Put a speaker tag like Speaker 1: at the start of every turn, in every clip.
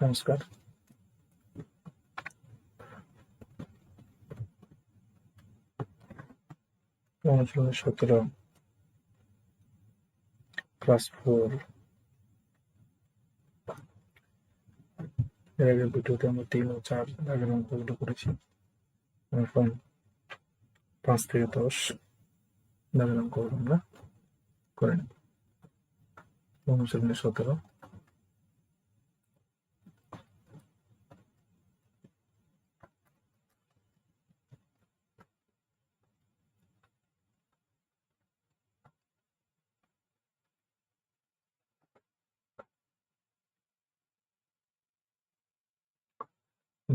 Speaker 1: নমস্কার সতেরো class four এর আগের ভিডিওতে আমরা তিন ও চার আগের অঙ্কগুলো করেছি। এখন পাঁচ থেকে দশ দাগের অঙ্কগুলো আমরা করে নেব। অনুশীলনী সতেরো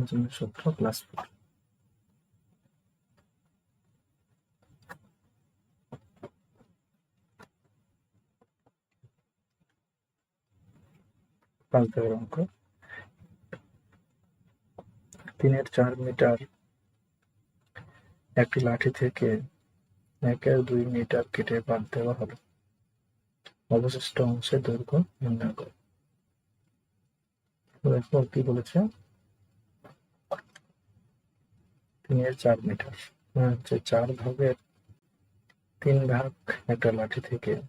Speaker 1: অনুশীলনী সতেরো ক্লাস ফোর অঙ্ক। তিনের চার মিটার একটি লাঠি থেকে একের দুই মিটার কেটে বাদ দেওয়া হলো অবশিষ্ট অংশের দৈর্ঘ্য নির্ণয় করো। দেখো কি বলেছে? তিনের চার মিটার। হচ্ছে চার ভাগের তিন ভাগ একটা লাঠি থেকে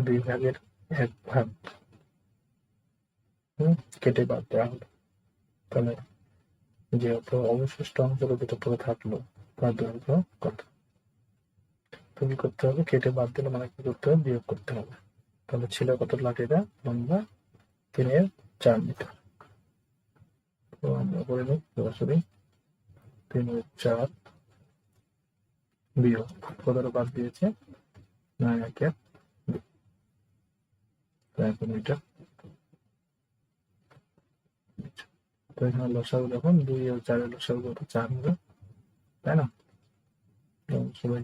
Speaker 1: দুই ভাগের এক ভাগ। কেটে বাদ দেওয়া হলো। তাহলে যেহেতু অবশিষ্ট অংশটা যেটা পড়ে থাকল, তার দৈর্ঘ্য কত? তুমি করতে হবে? কেটে বাদ দিলে মানে কি করতে হবে? বিয়োগ করতে হবে। তাহলে ছিল কত? লাঠিটা লম্বা তিনের চার মিটার। তো আমরা করে নিই সরাসরি তিনের চার বিয়োগ কতটা বাদ দিয়েছে, নয় একে এক এখানে দুই ও চারের লসাগু কত? চার হবে তাই না? সবাই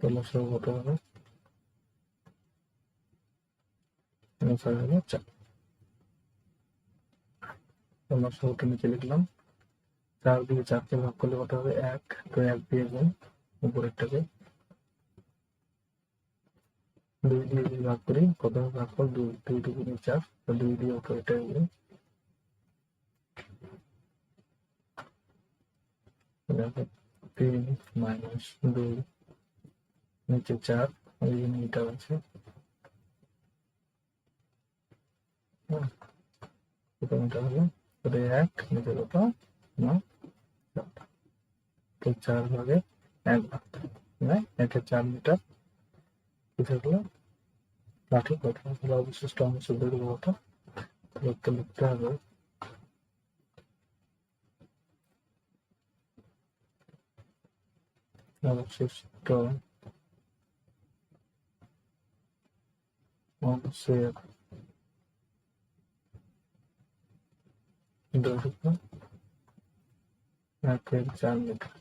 Speaker 1: তো লসাগু কত হবে? লসাগু হলো চার। তো লসাগুটা নিচে লিখলাম, চার দিয়ে চারকে ভাগ করলে কত হবে? এক, তো এক দিয়ে গুণ উপরেরটাকে। দুই দিয়ে যদি ভাগ করি, কত ভাগ কর দুই দুই দুগুণে চার দুই দিয়ে উপরেরটা গুণ তিন মাইনাস দুই, নিচে চার ওই মিটার আছে। হুম, কত মিটার হবে ওটা এক নিচে কত নয় চার। তো চার ভাগে এক ভাগ মানে একে চার মিটার কি থাকল লাঠি কত তাহলে অবশিষ্ট অংশ দৈর্ঘ্য কত লিখতে লিখতে হবে অবশিষ্ট অংশের দৈর্ঘ্য একের চার মিটার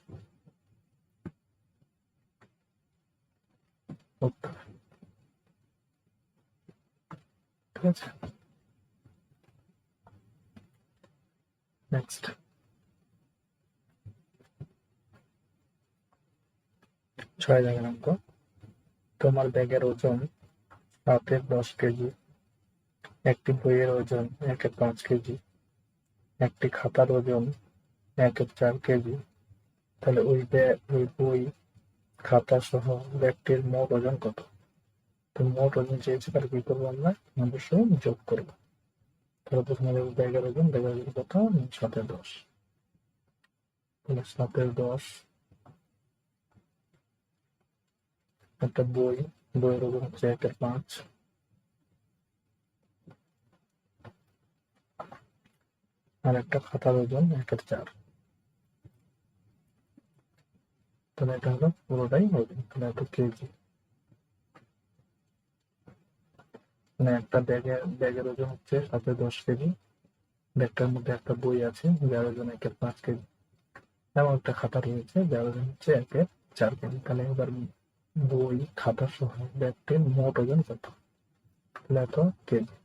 Speaker 1: ঠিক আছে নেক্সট ছয় জায়গার অঙ্ক তোমার ব্যাগের ওজন, সাতের দশ কেজি, একটি বইয়ের ওজন, একের পাঁচ কেজি। একটি খাতার ওজন এক চার কেজি। তাহলে ওই ওই বই, খাতা সহ ব্যাগটির মোট ওজন কত? তো মোট ওজন চেয়েছে তাহলে কি করব আমরা? অবশ্যই যোগ করব। তাহলে প্রথমে দেখব ব্যাগের ওজন ব্যাগের ওজন কত? সাতের দশ। তাহলে সাতের দশ। একটা বই, বইয়ের ওজন হচ্ছে একের পাঁচ। আর একটা খাতার ওজন একের চার। তাহলে এটা হলো পুরোটাই ওজন তাহলে এত কেজি। মানে একটা ব্যাগের ব্যাগের ওজন হচ্ছে সাথে দশ কেজি। ব্যাগটার মধ্যে একটা বই আছে, যার ওজন একের পাঁচ কেজি। এবং একটা খাতা রয়েছে, যার ওজন হচ্ছে একের চার কেজি। তাহলে এবার বই, খাতা সহ ব্যাগটির মোট ওজন কত? তাহলে এত কেজি।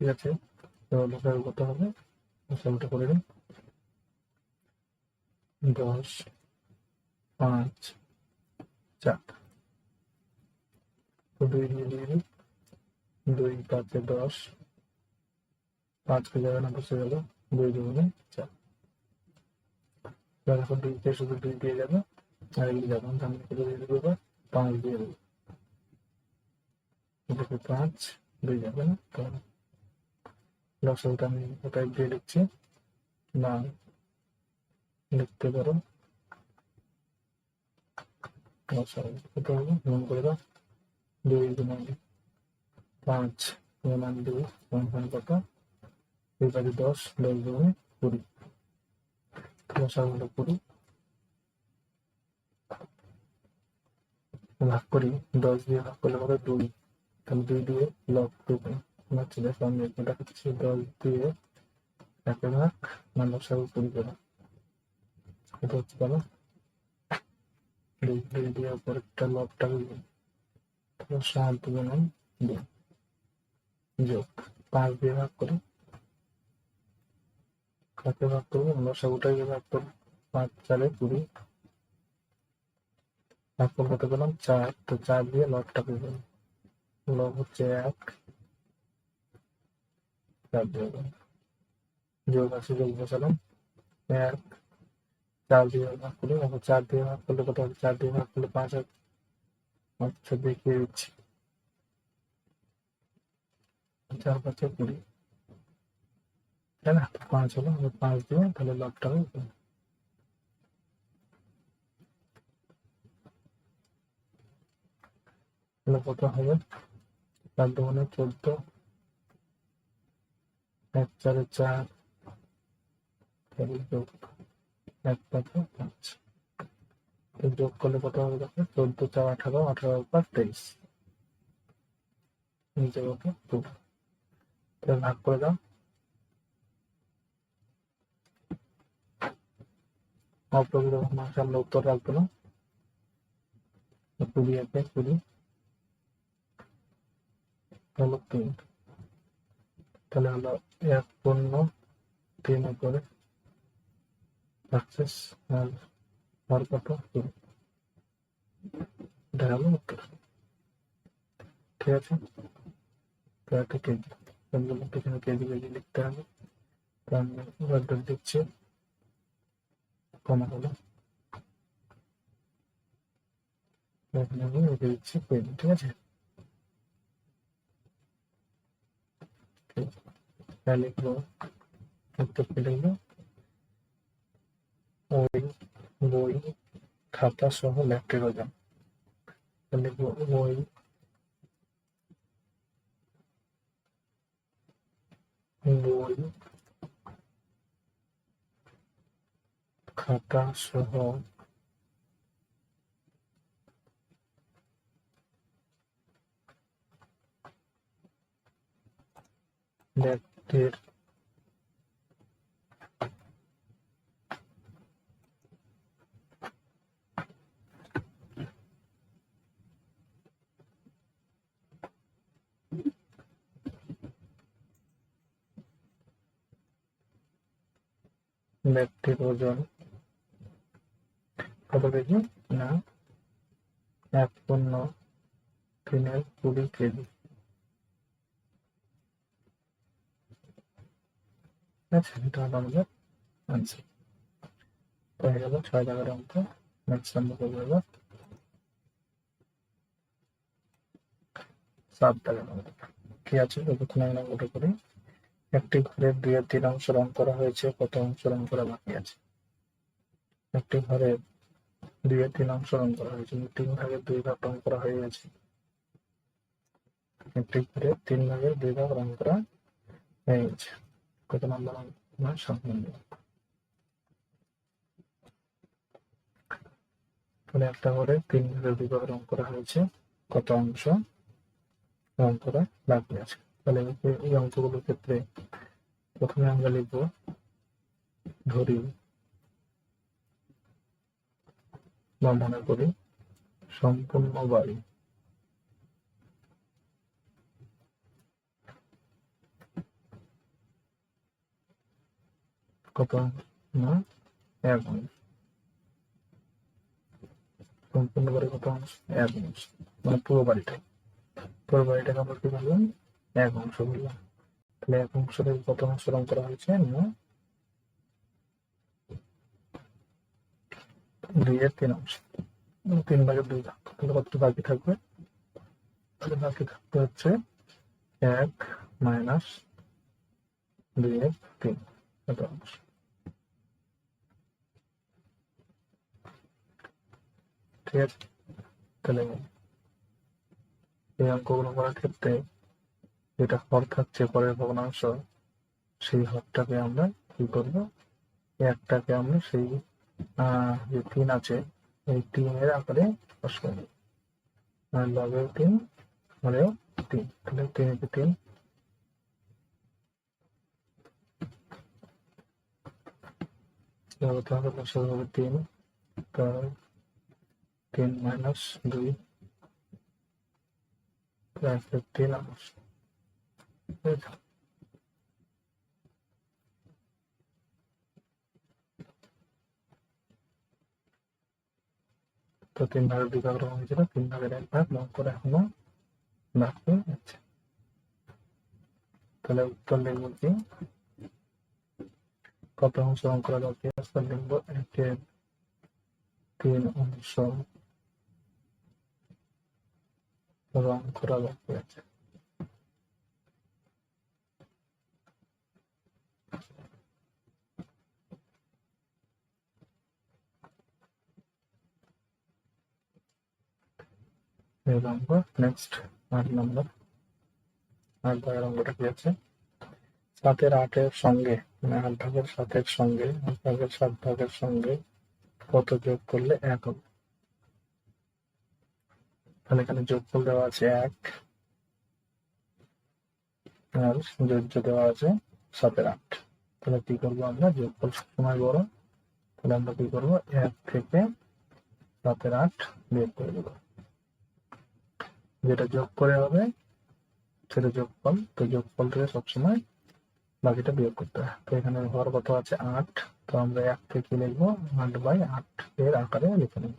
Speaker 1: ঠিক আছে? লসাগু কত হবে। লসাগুটা করে দিন দশ, পাঁচ, চার। দুই দিয়ে দিয়ে দিই দুই পাঁচে দশ। পাঁচকে যাবে না বসে গেল। দুই দুগুণে চার। এবার এখন দুইতে শুধু দুই দিয়ে যাবে। আর এগুলি যাবে আমি কত দেবো এবার? পাঁচ দিয়ে দেবো। পাঁচ, দুই যাবে না লসলটা আমি ওটাই দিয়ে লিখছি না লিখতে পারো। দুই পাঁচ দুই দশ দশ কুড়ি। ভাগ করি, দশ দিয়ে ভাগ করলে দুই। তাহলে দুই দিয়ে লব টু হচ্ছে দেখো আমি হচ্ছে দশ দিয়ে। একে ভাগ না লসাগু কুড়ি করে এটা হচ্ছে কেন দুই দুই দিয়ে পরেরটা লবটা বুঝবেন তাহলে সাত দুই যোগ পাঁচ দিয়ে। ভাগ করি। কাকে ভাগ করব? লসাগুটাকে ভাগ করব পাঁচ চারে কুড়ি। তারপর কত পেলাম? চার। তো চার দিয়ে লবটা পেলাম। লব হচ্ছে এক। চার পেলাম। যোগ আছে যোগ বসালাম এক চার দিয়ে ভাগ করলে তারপর চার দিয়ে ভাগ করলে কত হবে চার দিয়ে ভাগ করলে পাঁচ হবে আচ্ছা দেখিয়ে দিচ্ছি চার পাঁচে কুড়ি তাই না পাঁচ হলো পাঁচ দিয়ে তাহলে লবটা হবে কত হবে চার দোকানে চোদ্দ এক চারে, চার যোগ এক পাঁচে। পাঁচ যোগ করলে কত হবে দেখো? চোদ্দ, চার, আঠারো আঠারো পাঁচ তেইশ। নিচে কত টু ভাগ করে দাও। অপ্রকৃত মাসে আমরা উত্তর রাখব না। কুড়ি একে কুড়ি হলো তিন। তাহলে হলো এক পূর্ণ তিন করে সাকসেস আর হর কত উত্তর ঠিক আছে? কেজি। কেজি কেজি লিখতে হবে। আমি উত্তর দিচ্ছি। কমা হলো। এখানে দিচ্ছি কেজি ঠিক আছে? তাহলে লিখব উত্তরটি লিখব। ওই বই, খাতা সহ ল্যাপটপ ওজন লিখব ওই বই, খাতা সহ ব্যক্তির ব্যক্তির ওজন কত কেজি না এক তিনের কুড়ি কেজি আমাদের হয়ে গেল ছয় জায়গার অঙ্ক সাত অঙ্ক কি আছে? করি। একটি ঘরের দুই এর তিন অংশ রং করা হয়েছে, কত অংশ রং করা বাকি আছে? একটি ঘরের দুই এর তিন অংশ রং করা হয়েছে তিন ভাগের দুই ভাগ রং করা হয়ে গেছে। একটি ঘরের তিন ভাগের দুই ভাগ রং করা হয়ে গেছে। কত নম্বর না সাত নম্বর তাহলে একটা ঘরে তিন ভাগের দুই ভাগ রং করা হয়েছে, কত অংশ? রং করা বাকি আছে। তাহলে এই- অঙ্কগুলোর ক্ষেত্রে প্রথমে আমরা লিখব ধরি বা মনে করি, সম্পূর্ণ বাড়ি। কত? না? এক অংশ সম্পূর্ণ বাড়ি কত? অংশ এক অংশ মানে পুরো বাড়িটা। পরের বার এটাকে আমরা কি বললাম? এক অংশ বললাম। তাহলে এক অংশ থেকে কত অংশ রং করা হয়েছে? না। দুই এর তিন অংশ। তিন ভাগের দুই ভাগ। তাহলে কত বাকি থাকবে? তাহলে বাকি থাকতে হচ্ছে এক মাইনাস দুই এর তিন। এত অংশ ঠিক আছে তাহলে এই অঙ্কগুলো করার ক্ষেত্রে যেটা হর থাকছে পরের ভগ্নাংশ সেই হরটাকে আমরা কি করব একটাকে আমরা সেই যে তিন আছে এই তিনের আকারে প্রকাশ করব লগেও তিন হলেও তিন তাহলে তিন তিন এভাবে তাহলে বসে হবে তিন তার তিন মাইনাস দুই প্লাস তিন অংশ ঠিক আছে? তো তিন ভাগের দুই ভাগ রকম হয়েছিল তিন ভাগের এক ভাগ লং করে এখনও বাকি আছে তাহলে উত্তর লিখব কি কত অংশ রং করা বাকি আছে লিখব একের তিন অংশ রং করা বাকি আছে নম্বর নেক্সট আট নম্বর আট ভাগের অঙ্কটা কি আছে সাতের আটের সঙ্গে মানে আট ভাগের সাতের সঙ্গে, আট ভাগের সাত ভাগের সঙ্গে কত যোগ করলে এক হবে? তাহলে এখানে যোগফল দেওয়া আছে এক। আর যোজ্য দেওয়া আছে সাতের আট। তাহলে কি করব আমরা? যোগফল সবসময় বড়। তাহলে আমরা কি করব? এক থেকে সাতের আট বিয়োগ করে দেবো। যেটা যোগ করে হবে, সেটা যোগফল। তো যোগফল থেকে সবসময় বাকিটা বিয়োগ করতে হয়। তো এখানে হর কত আছে? আট। তো আমরা এক থেকে লিখব আট বাই আট এর আকারে লিখে নেব।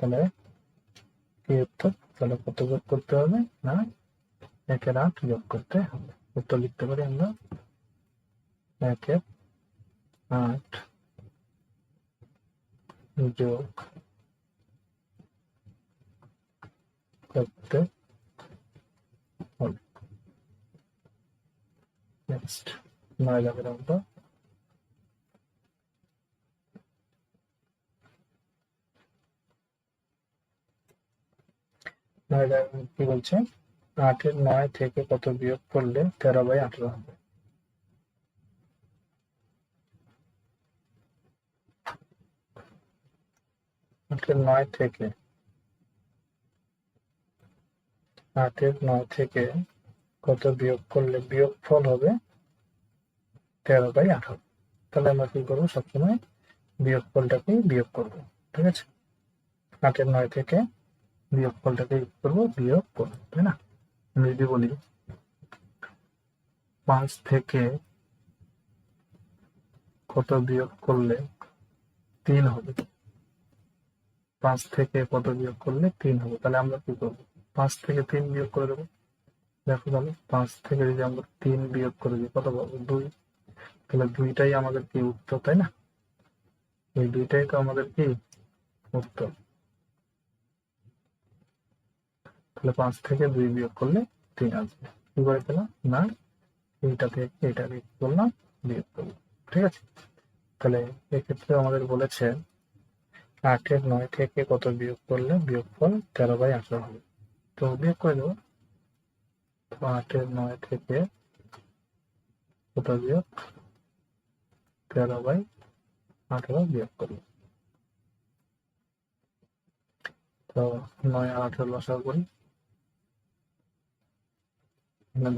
Speaker 1: তাহলে কি উত্তর? তাহলে কত যোগ করতে হবে? না একের আট যোগ করতে হবে। উত্তর লিখতে পারি আমরা? একের আট। যোগ করতে হবে। নেক্সট নয় লাখের অঙ্ক। নয় কি বলছে? আটের নয় থেকে কত বিয়োগ করলে তেরো বাই আঠারো হবে। আটের নয় থেকে। আটের নয় থেকে কত বিয়োগ করলে বিয়োগ ফল হবে? তেরো বাই আঠারো। তাহলে আমরা কি করব? সবসময় বিয়োগ ফলটাকে বিয়োগ করব, ঠিক আছে? আটের নয় থেকে বিয়োগ ফলটাকে করব? বিয়োগ করব, তাই না? আমি যদি বলি পাঁচ থেকে কত বিয়োগ করলে তিন হবে? পাঁচ থেকে কত বিয়োগ করলে তিন হবে? তাহলে আমরা কি করব? পাঁচ থেকে তিন বিয়োগ করে দেবো। দেখো তাহলে, পাঁচ থেকে যদি আমরা তিন বিয়োগ করে দিই, কত পাবো? দুই। তাহলে দুইটাই আমাদের কি উত্তর, তাই না? এই দুইটাই তো আমাদের কি? উত্তর। তাহলে পাঁচ থেকে দুই বিয়োগ করলে তিন আসবে। কি করে পেলাম? না, এইটা থেকে এইটাকে কি করলাম, বিয়োগ করলাম। ঠিক আছে? তাহলে এক্ষেত্রে আমাদের বলেছে আটের নয় থেকে কত বিয়োগ করলে? বিয়োগফল তেরো বাই আঠারো হবে। তো বিয়োগ করে দেবো। তো আটের নয় থেকে কত বিয়োগ? তেরো বাই আঠারো বিয়োগ করব। তো নয় আর আঠারো লসা করি।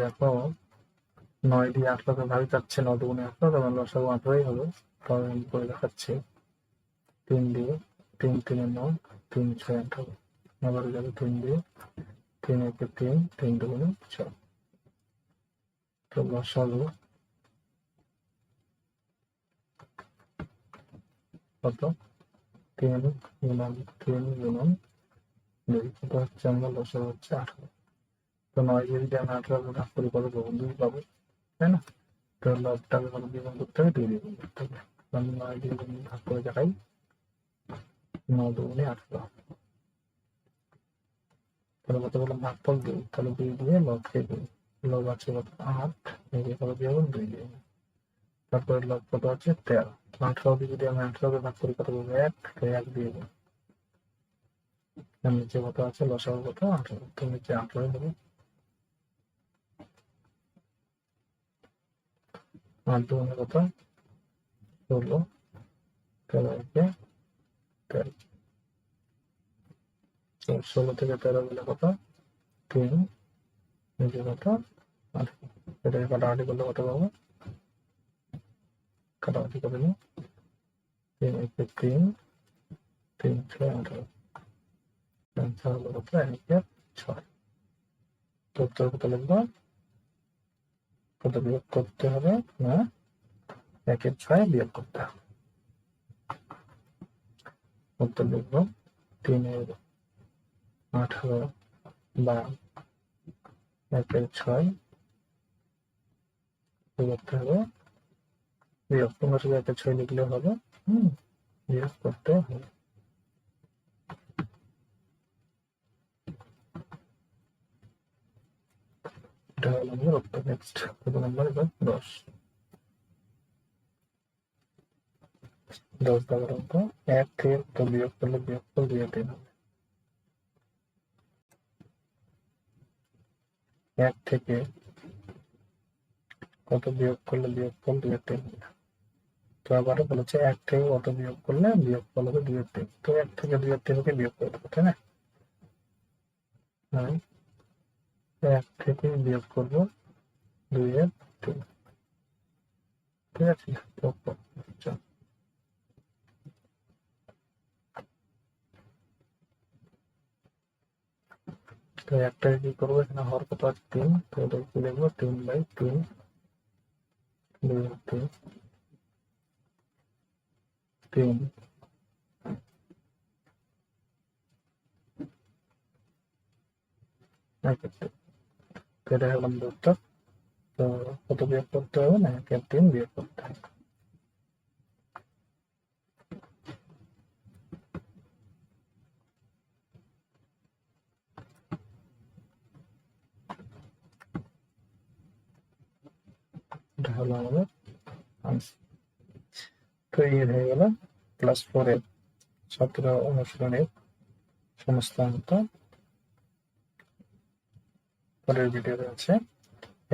Speaker 1: দেখো, নয় দিয়ে আঠারোকে ভাগ যাচ্ছে ন দুগুণে আঠারো তখন লসাগু আঠারোই হবে। তবে করে দেখাচ্ছি। তিন দিয়ে তিন তিনে নয় তিন ছয় আঠারো আবার যাবে তিন দিয়ে তিন একে তিন তিন দুগুণে ছয় তো লসাগু কত তিন গুণন তিন গুণন দুই কত হচ্ছে আমরা লসাগু হচ্ছে আঠারো তো নয় যদি আমি আঠারো ভাগ করি কত দুই পাবো তাই না তো লবটাকে কত দিয়ে করতে হবে দুই দিয়ে করতে হবে আমি নয় গুণ ভাগ করে দেখাই নয় দুগুণে আঠারো তাহলে বললাম দুই দুই দুই দুই তারপরে লব কত আছে তেরো আঠারো দিয়ে যদি আমি আঠারোকে ভাগ করি কত বলব এক এক দিয়ে গুণ নিচে কত আছে লসাগু কত আঠারো তো নিচে আঠারো হবে আট দুগুণে কত ষোলো তেরো একে তেরো ষোলো থেকে তেরো গেলে কত? নিচে কত? কাটাকাটি কত পাবো? তিন একে তিন তিন ছয় আঠারো। হলো কত? একে ছয়। তো কত লিখব? কত বিয়োগ করতে হবে না একের ছয় বিয়োগ করতে হবে। উত্তর লিখব। তিনের আঠারো বা একের ছয় করতে হবে। বিয়োগ শুধু একের ছয় লিখলে হবে, হম করতে হবে। এটা হলো আমাদের নেক্সট নম্বর এবার দশ। দশ দাগের অঙ্ক, এক থেকে তো বিয়োগ করলে বিয়োগ করলে দুই তিন হবে। এক থেকে কত বিয়োগ করলে বিয়োগ ফল দুই তিন তো আবারও বলেছে এক থেকে কত বিয়োগ করলে বিয়োগ ফল হবে দুই তিন। তো এক থেকে দুই তিনকে বিয়োগ করে দেবো তাই না? হ্যাঁ। এক থেকে বিয়োগ করব দুই এর তিন। ঠিক আছে? তো চল। তো একটাকে কি করব এখানে হর কত আছে তিন তো এটা কি লিখব তিন বাই তিন দুই এর তিন তিন একের তিন তো এটা হলাম উত্তর তো কত বিয়োগ করতে হবে না একের তিন বিয়োগ করতে হবে এটা হলো আমাদের আনসার তো এই হয়ে গেল ক্লাস ফোরের ছাত্র অনুশীলনের সমস্ত অঙ্ক। পরের ভিডিওতে আছে।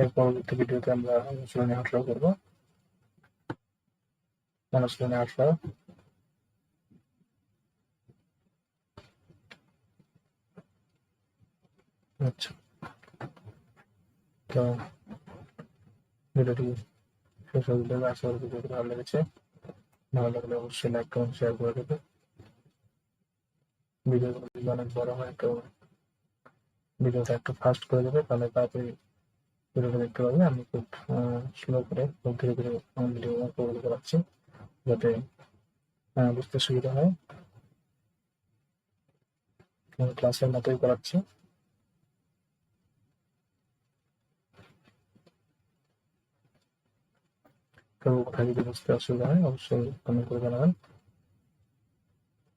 Speaker 1: এর পরবর্তী ভিডিওতে আমরা অনুশীলনী আঠারো করব। অনুশীলনী আঠারো। আচ্ছা। তো ভিডিওটি শেষ গেলে আশা করি ভিডিওটি ভালো লেগেছে। ভালো লাগলে অবশ্যই লাইক কমেন্ট শেয়ার করে দেবে ভিডিওগুলো যদি অনেক বড় হয় তো ভিডিওটা একটু ফাস্ট করে দেবে তাহলে তাড়াতাড়ি ভিডিওটা দেখতে পাবে আমি খুব স্লো করে খুব ধীরে ধীরে ভিডিও আপলোড করাচ্ছি যাতে আহ, বুঝতে সুবিধা হয়। ক্লাসের মতোই করাচ্ছি। তো কোথায় যদি বুঝতে অসুবিধা হয়, অবশ্যই কমেন্ট করে জানাবেন।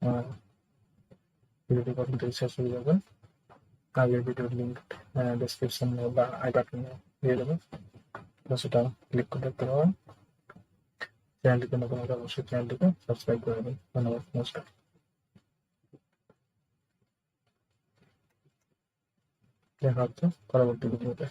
Speaker 1: আর ভিডিওটি কখন থেকে শেষ হয়ে যাবে আগের ভিডিওর লিঙ্ক ডিসক্রিপশন বা আই বাটনে দিয়ে দেবো তো সেটা ক্লিক করে দেখতে পাবেন। চ্যানেলটিকে নতুন হলে অবশ্যই চ্যানেলটিকে সাবস্ক্রাইব করে দেবেন ধন্যবাদ, নমস্কার। দেখা হচ্ছে পরবর্তী ভিডিওতে।